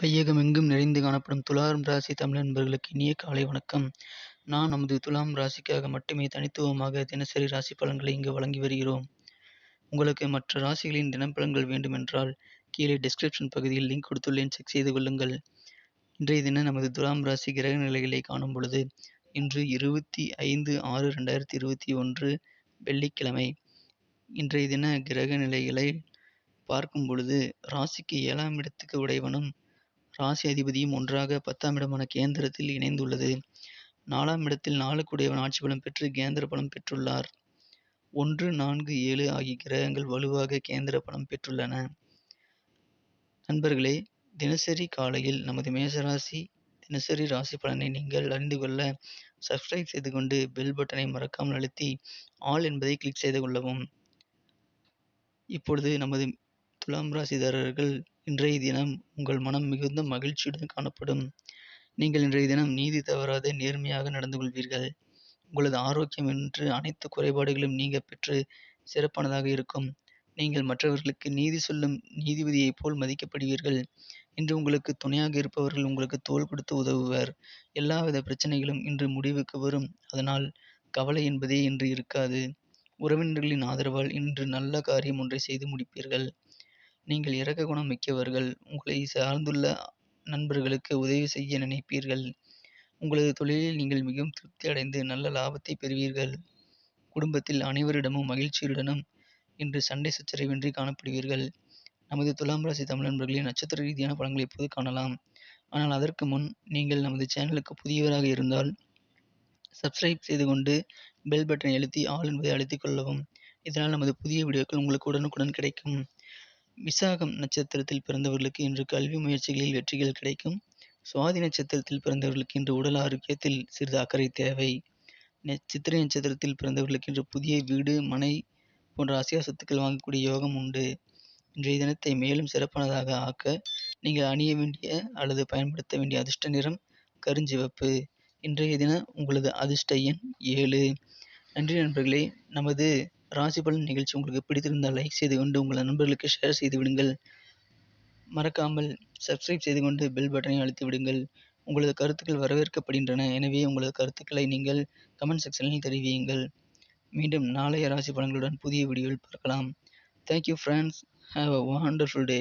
வையகமெங்கும் நிறைந்து காணப்படும் துலாம் ராசி தமிழ் நண்பர்களுக்கு இனிய காலை வணக்கம். நான் நமது துலாம் ராசிக்காக மட்டுமே தனித்துவமாக தினசரி ராசி பலன்களை இங்கு வழங்கி வருகிறோம். உங்களுக்கு மற்ற ராசிகளின் தினப்பலன்கள் வேண்டுமென்றால் கீழே டிஸ்கிரிப்ஷன் பகுதியில் லிங்க் கொடுத்துள்ளேன் செக் செய்து கொள்ளுங்கள். இன்றைய தினம் நமது துலாம் ராசி கிரக நிலைகளை காணும் பொழுது இன்று இருபத்தி ஐந்து ஆறு ரெண்டாயிரத்தி இருபத்தி ஒன்று வெள்ளிக்கிழமை. இன்றைய தின கிரக நிலைகளை பார்க்கும் பொழுது ராசிக்கு ஏழாம் இடத்துக்கு உடையவனும் ராசி அதிபதியும் ஒன்றாக பத்தாம் இடமான கேந்திரத்தில் இணைந்துள்ளது. நாலாம் இடத்தில் நாளுக்குடையவன் ஆட்சி பலம் பெற்று கேந்திர பலம் பெற்றுள்ளார். ஒன்று நான்கு ஏழு ஆகிய கிரகங்கள் வலுவாக கேந்திர பலம் பெற்றுள்ளன. நண்பர்களே தினசரி காலையில் நமது மேசராசி தினசரி ராசி பலனை நீங்கள் அறிந்து கொள்ள சப்ஸ்கிரைப் செய்து கொண்டு பெல் பட்டனை மறக்காமல் அழுத்தி ஆல் என்பதை கிளிக் செய்து கொள்ளவும். இப்பொழுது நமது துலாம் ராசிதாரர்கள் இன்றைய தினம் உங்கள் மனம் மிகுந்த மகிழ்ச்சியுடன் காணப்படும். நீங்கள் இன்றைய தினம் நீதி தவறாது நேர்மையாக நடந்து கொள்வீர்கள். உங்களது ஆரோக்கியம் என்று அனைத்து குறைபாடுகளும் நீங்க பெற்று சிறப்பானதாக இருக்கும். நீங்கள் மற்றவர்களுக்கு நீதி சொல்லும் நீதிபதியைப் போல் மதிக்கப்படுவீர்கள். இன்று உங்களுக்கு துணையாக இருப்பவர்கள் உங்களுக்கு தோள் கொடுத்து உதவுவர். எல்லாவித பிரச்சனைகளும் இன்று முடிவுக்கு வரும். அதனால் கவலை என்பதே இன்று இருக்காது. உறவினர்களின் ஆதரவால் இன்று நல்ல காரியம் ஒன்றை செய்து முடிப்பீர்கள். நீங்கள் இரக்க குணம் மிக்கவர்கள். உங்களை சார்ந்துள்ள நண்பர்களுக்கு உதவி செய்ய நினைப்பீர்கள். உங்களது தொழிலில் நீங்கள் மிகவும் திருப்தி அடைந்து நல்ல லாபத்தை பெறுவீர்கள். குடும்பத்தில் அனைவரிடமும் மகிழ்ச்சியுடனும் இன்று சண்டை சச்சரவின்றி காணப்படுவீர்கள். நமது துலாம் ராசி தமிழ் நண்பர்களின் நட்சத்திர ரீதியான பலன்களை இப்போது காணலாம். ஆனால் அதற்கு முன் நீங்கள் நமது சேனலுக்கு புதியவராக இருந்தால் சப்ஸ்கிரைப் செய்து கொண்டு பெல் பட்டனை அழுத்தி ஆள் என்பதை அழுத்திக் கொள்ளவும். இதனால் நமது புதிய வீடியோக்கள் உங்களுக்கு உடனுக்குடன் கிடைக்கும். விசாகம் நட்சத்திரத்தில் பிறந்தவர்களுக்கு இன்று கல்வி முயற்சிகளில் வெற்றிகள் கிடைக்கும். சுவாதி நட்சத்திரத்தில் பிறந்தவர்களுக்கு இன்று உடல் ஆரோக்கியத்தில் சிறிது அக்கறை தேவை. சித்திரை நட்சத்திரத்தில் பிறந்தவர்களுக்கு இன்று புதிய வீடு மனை போன்ற அசியா சொத்துக்கள் வாங்கக்கூடிய யோகம் உண்டு. இன்றைய தினத்தை மேலும் சிறப்பானதாக ஆக்க நீங்கள் அணிய வேண்டிய அல்லது பயன்படுத்த வேண்டிய அதிர்ஷ்ட நிறம் கருஞ்சிவப்பு. இன்றைய தின உங்களது அதிர்ஷ்ட எண் ஏழு. நன்றி நண்பர்களே நமது ராசி பலன் நிகழ்ச்சி உங்களுக்கு பிடித்திருந்தால் லைக் செய்து கொண்டு உங்கள் நண்பர்களுக்கு ஷேர் செய்து விடுங்கள். மறக்காமல் சப்ஸ்கிரைப் செய்து கொண்டு பெல் பட்டனை அழுத்தி விடுங்கள். உங்களது கருத்துக்கள் வரவேற்கப்படுகின்றன. எனவே உங்களது கருத்துக்களை நீங்கள் கமெண்ட் செக்ஷனில் தெரிவியுங்கள். மீண்டும் நாளைய ராசி பலன்களுடன் புதிய வீடியோவில் பார்க்கலாம். Thank you friends. Have a wonderful day.